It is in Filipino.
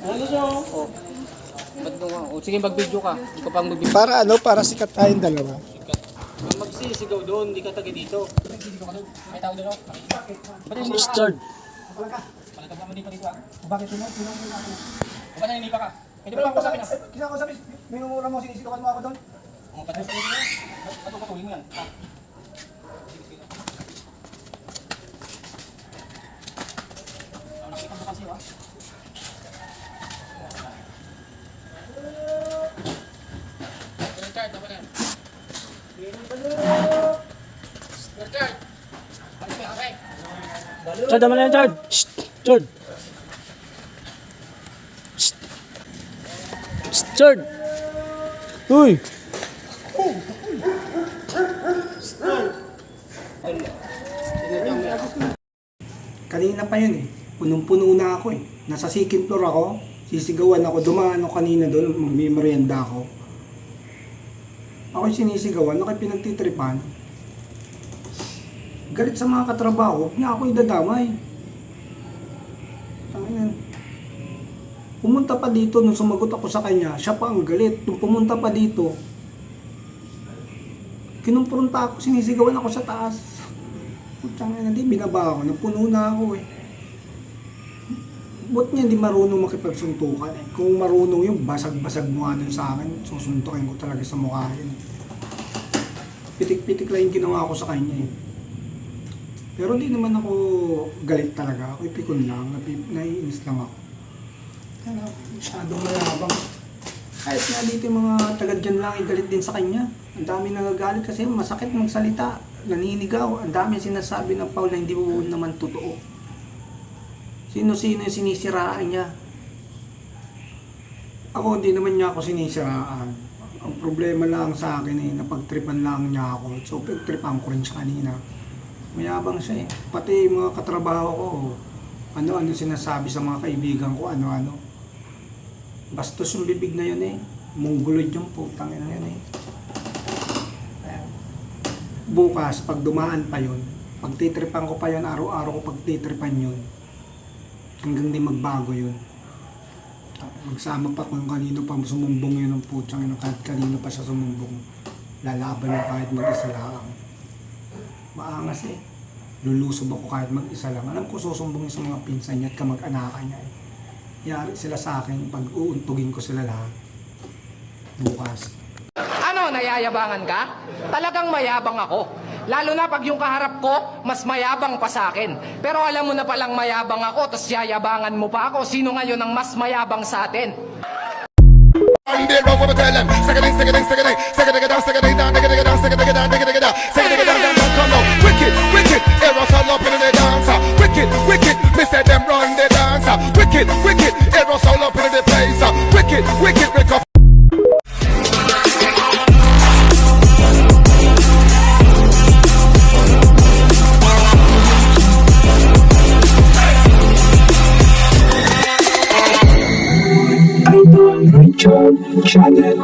Ano siya? Oh. Ba't nung, oh, sige mag-video ka. Hindi ka pang mag-video. Para ano, para sikat tayong dalawa. Ang magsisigaw doon, hindi ka taga dito. May tao doon, oh. Ba't yung Start. Palagay mo dito dito, ah. Bakit mo? Sino mo Ba't naninipa ka? Pwede ba bang kusapin, ah? Kisa ko sabi, minumura mo, sinisigawan mo ako doon. Ba't yung mo yan? Patuloy mo yan? Ah. Ah, nakikita mo kasi, ah. Richard, tama na yan. Okay? Chard, naman yan, Chard. Shh, Chard. Shh. Shh, Chard. Uy. Kanina pa yun eh. Punong-puno na ako eh. Nasa second floor ako. Sisigawan ako. Dumaan ako kanina doon. Magmimerienda ako. Ako yung sinisigawan. Ako yung pinagtitripan. Galit sa mga katrabaho. Niya ako idadamay. Tangina. Pumunta pa dito nung sumagot ako sa kanya. Siya pa ang galit. Nung pumunta pa dito. Kinumprunta ako. Sinisigawan ako sa taas. Putang ina, di binaba ako. Napuno na ako eh. Ba't niya hindi marunong makipagsuntukan eh? Kung marunong yung basag-basag mukha nun sa akin, susuntukin ko talaga sa mukha yun. Pitik-pitik lang yung ginawa ko sa kanya eh. Pero di naman ako galit talaga. Ako ipikon lang. Naiinis lang ako. Ano, masyadong mayabang. Kahit nga dito yung mga taga dyan lang, galit din sa kanya. Ang dami nagagalit kasi masakit magsalita. Naninigaw. Ang dami sinasabi ng Paul na hindi mo naman totoo. Sino-sino yung sinisiraan niya. Ako, hindi naman niya ako sinisiraan. Ang problema lang sa akin eh, napagtripan lang niya ako. So, pagtripan ko rin siya kanina. Mayabang siya eh. Pati mga katrabaho ko, ano-ano sinasabi sa mga kaibigan ko, ano-ano. Bastos yung bibig na yun eh. Mongoloid yung putang ina yun eh. Bukas, pag dumaan pa yun, pagtitripan ko pa yun, araw-araw ko pagtitripan yun, hanggang di magbago yun. Magsama pa kung kanino pa sumumbong yun ng putsang yun, kahit kanino pa siya sumumbong. Lalaban na kahit mag-isa lang. Maangas eh. Lulusob ako kahit mag-isa lang. Alam ko susumbong sa mga pinsan niya at kamag-anakan niya eh. Yari sila sa akin pag uuntugin ko sila lahat. Bukas. Ano, nayayabangan ka? Talagang mayabang ako. Lalo na pag yung kaharap ko, mas mayabang pa sa akin. Pero alam mo na palang mayabang ako, tapos yayabangan mo pa ako. Sino ngayon ang mas mayabang sa atin? Wicked, wicked, all John Channel.